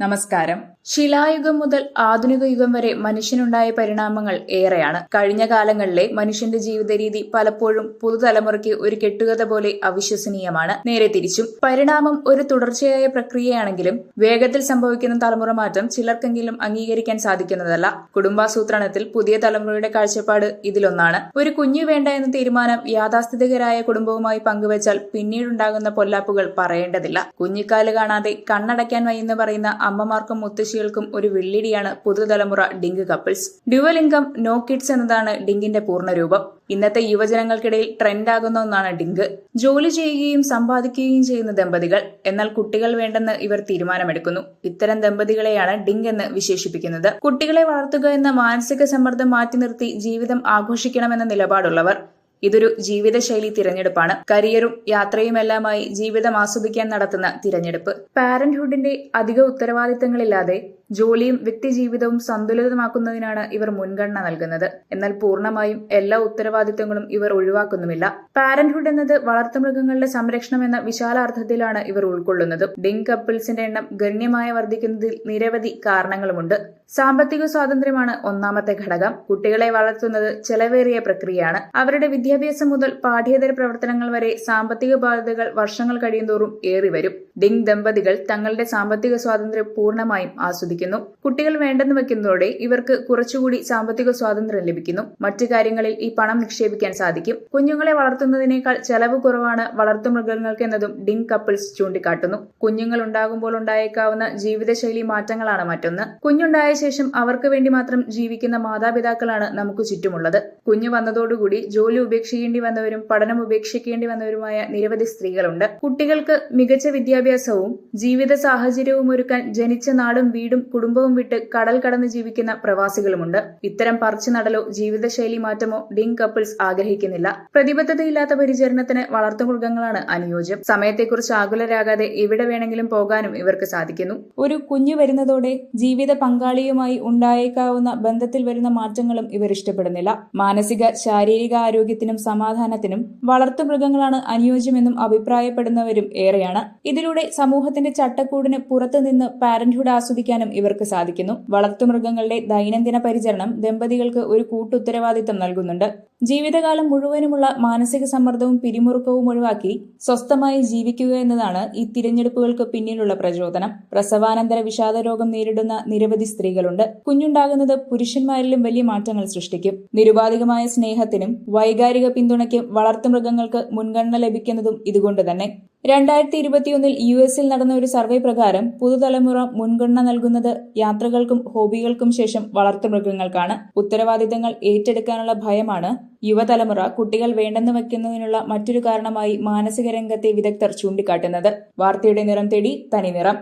നമസ്കാരം. ശിലായുഗം മുതൽ ആധുനിക യുഗം വരെ മനുഷ്യനുണ്ടായ പരിണാമങ്ങൾ ഏറെയാണ്. കഴിഞ്ഞ കാലങ്ങളിലെ മനുഷ്യന്റെ ജീവിത രീതി പലപ്പോഴും പുതുതലമുറയ്ക്ക് ഒരു കെട്ടുകഥ പോലെ അവിശ്വസനീയമാണ്. നേരെ തിരിച്ചും പരിണാമം ഒരു തുടർച്ചയായ പ്രക്രിയയാണെങ്കിലും വേഗത്തിൽ സംഭവിക്കുന്ന തലമുറ മാറ്റം ചിലർക്കെങ്കിലും അംഗീകരിക്കാൻ സാധിക്കുന്നതല്ല. കുടുംബാസൂത്രണത്തിൽ പുതിയ തലമുറയുടെ കാഴ്ചപ്പാട് ഇതിലൊന്നാണ്. ഒരു കുഞ്ഞു വേണ്ട എന്ന തീരുമാനം യാഥാസ്ഥിതികരായ കുടുംബവുമായി പങ്കുവച്ചാൽ പിന്നീടുണ്ടാകുന്ന പൊല്ലാപ്പുകൾ പറയേണ്ടതില്ല. കുഞ്ഞിക്കാൽ കാണാതെ കണ്ണടയ്ക്കാൻ വയ്യെന്ന് പറയുന്ന അമ്മമാർക്കും മുത്തശ്ശികൾക്കും ഒരു വെള്ളിടിയാണ് പുതുതലമുറ DINK couples. Dual income no kids എന്നതാണ് ഡിങ്കിന്റെ പൂർണരൂപം. ഇന്നത്തെ യുവജനങ്ങൾക്കിടയിൽ ട്രെൻഡാകുന്ന ഒന്നാണ് ഡിങ്ക്. ജോലി ചെയ്യുകയും സമ്പാദിക്കുകയും ചെയ്യുന്ന ദമ്പതികൾ. എന്നാൽ കുട്ടികൾ വേണ്ടെന്ന് ഇവർ തീരുമാനമെടുക്കുന്നു. ഇത്തരം ദമ്പതികളെയാണ് ഡിങ്ക് എന്ന് വിശേഷിപ്പിക്കുന്നത്. കുട്ടികളെ വളർത്തുക എന്ന മാനസിക സമ്മർദ്ദം മാറ്റി നിർത്തി ജീവിതം ആഘോഷിക്കണമെന്ന നിലപാടുള്ളവർ. ഇതൊരു ജീവിതശൈലി തിരഞ്ഞെടുപ്പാണ്. കരിയറും യാത്രയുമെല്ലാമായി ജീവിതം ആസ്വദിക്കാൻ നടത്തുന്ന തിരഞ്ഞെടുപ്പ്. പാരന്റ്ഹുഡിന്റെ അധിക ഉത്തരവാദിത്തങ്ങളില്ലാതെ ജോലിയും വ്യക്തിജീവിതവും സന്തുലിതമാക്കുന്നതിനാണ് ഇവർ മുൻഗണന നൽകുന്നത്. എന്നാൽ പൂർണമായും എല്ലാ ഉത്തരവാദിത്തങ്ങളും ഇവർ ഒഴിവാക്കുന്നുമില്ല. പാരന്റ്ഹുഡ് എന്നത് വളർത്തുമൃഗങ്ങളുടെ സംരക്ഷണം എന്ന വിശാലാർത്ഥത്തിലാണ് ഇവർ ഉൾക്കൊള്ളുന്നത്. ഡിങ് കപ്പിൾസിന്റെ എണ്ണം ഗണ്യമായി വർദ്ധിക്കുന്നതിൽ നിരവധി കാരണങ്ങളുമുണ്ട്. സാമ്പത്തിക സ്വാതന്ത്ര്യമാണ് ഒന്നാമത്തെ ഘടകം. കുട്ടികളെ വളർത്തുന്നത് ചെലവേറിയ പ്രക്രിയയാണ്. അവരുടെ വിദ്യാഭ്യാസം മുതൽ പാഠ്യേതര പ്രവർത്തനങ്ങൾ വരെ സാമ്പത്തിക ബാധ്യതകൾ വർഷങ്ങൾ കഴിയുന്തോറും ഏറി വരും ഡിങ് ദമ്പതികൾ തങ്ങളുടെ സാമ്പത്തിക സ്വാതന്ത്ര്യം പൂർണമായും ആസ്വദിക്കുന്നു. കുട്ടികൾ വേണ്ടെന്ന് വെക്കുന്നതോടെ ഇവർക്ക് കുറച്ചുകൂടി സാമ്പത്തിക സ്വാതന്ത്ര്യം ലഭിക്കുന്നു. മറ്റു കാര്യങ്ങളിൽ ഈ പണം നിക്ഷേപിക്കാൻ സാധിക്കും. കുഞ്ഞുങ്ങളെ വളർത്തുന്നതിനേക്കാൾ ചെലവ് കുറവാണ് വളർത്തുമൃഗങ്ങൾക്ക് എന്നതും ഡിങ് കപ്പിൾസ് ചൂണ്ടിക്കാട്ടുന്നു. കുഞ്ഞുങ്ങൾ ഉണ്ടാകുമ്പോൾ ഉണ്ടായേക്കാവുന്ന ജീവിതശൈലി മാറ്റങ്ങളാണ് മറ്റൊന്ന്. കുഞ്ഞുണ്ടായ ശേഷം അവർക്ക് വേണ്ടി മാത്രം ജീവിക്കുന്ന മാതാപിതാക്കളാണ് നമുക്ക് ചുറ്റുമുള്ളത്. കുഞ്ഞു വന്നതോടുകൂടി ജോലി ഉപേക്ഷിക്കേണ്ടി വന്നവരും പഠനം ഉപേക്ഷിക്കേണ്ടി വന്നവരുമായ നിരവധി സ്ത്രീകളുണ്ട്. കുട്ടികൾക്ക് മികച്ച വിദ്യാഭ്യാസവും ജീവിത സാഹചര്യവും ഒരുക്കാൻ ജനിച്ച നാടും വീടും കുടുംബവും വിട്ട് കടൽ കടന്ന് ജീവിക്കുന്ന പ്രവാസികളുമുണ്ട്. ഇത്തരം പറിച്ചു നടലോ ജീവിതശൈലി മാറ്റമോ ഡിങ് കപ്പിൾസ് ആഗ്രഹിക്കുന്നില്ല. പ്രതിബദ്ധതയില്ലാത്ത പരിചരണത്തിന് വളർത്തുമൃഗങ്ങളാണ് അനുയോജ്യം. സമയത്തെക്കുറിച്ച് ആകുലരാകാതെ എവിടെ വേണമെങ്കിലും പോകാനും ഇവർക്ക് സാധിക്കുന്നു. ഒരു കുഞ്ഞു വരുന്നതോടെ ജീവിത പങ്കാളിയുമായി ഉണ്ടായേക്കാവുന്ന ബന്ധത്തിൽ വരുന്ന മാറ്റങ്ങളും ഇവർ ഇഷ്ടപ്പെടുന്നില്ല. മാനസിക ശാരീരിക ആരോഗ്യത്തിനും സമാധാനത്തിനും വളർത്തുമൃഗങ്ങളാണ് അനുയോജ്യമെന്നും അഭിപ്രായപ്പെടുന്നവരും ഏറെയാണ്. ഇതിലൂടെ സമൂഹത്തിന്റെ ചട്ടക്കൂടിന് പുറത്തുനിന്ന് പാരന്റ്ഹുഡ് ആസ്വദിക്കാനും ഇവർക്ക് സാധിക്കുന്നു. വളർത്തുമൃഗങ്ങളുടെ ദൈനംദിന പരിചരണം ദമ്പതികൾക്ക് ഒരു കൂട്ടുത്തരവാദിത്തം നൽകുന്നുണ്ട്. ജീവിതകാലം മുഴുവനുമുള്ള മാനസിക സമ്മർദ്ദവും പിരിമുറുക്കവും ഒഴിവാക്കി സ്വസ്ഥമായി ജീവിക്കുക എന്നതാണ് ഈ തിരഞ്ഞെടുപ്പുകൾക്ക് പിന്നിലുള്ള പ്രചോദനം. പ്രസവാനന്തര വിഷാദ രോഗം നേരിടുന്ന നിരവധി സ്ത്രീകളുണ്ട്. കുഞ്ഞുണ്ടാകുന്നത് പുരുഷന്മാരിലും വലിയ മാറ്റങ്ങൾ സൃഷ്ടിക്കും. നിരുപാധികമായ സ്നേഹത്തിനും വൈകാരിക പിന്തുണയ്ക്കും വളർത്തുമൃഗങ്ങൾക്ക് മുൻഗണന ലഭിക്കുന്നതും ഇതുകൊണ്ട് തന്നെ. രണ്ടായിരത്തി ഇരുപത്തിയൊന്നിൽ യു എസിൽ നടന്ന ഒരു സർവേ പ്രകാരം പുതുതലമുറ മുൻഗണന നൽകുന്നത് യാത്രകൾക്കും ഹോബികൾക്കും ശേഷം വളർത്തുമൃഗങ്ങൾക്കാണ് ഉത്തരവാദിത്തങ്ങൾ ഏറ്റെടുക്കാനുള്ള ഭയമാണ് യുവതലമുറ കുട്ടികൾ വേണ്ടെന്ന് വെക്കുന്നതിനുള്ള മറ്റൊരു കാരണമായി മാനസിക രംഗത്തെ വിദഗ്ധർ ചൂണ്ടിക്കാട്ടുന്നത്. വാർത്തയുടെ നിറം തേടി തനി നിറം.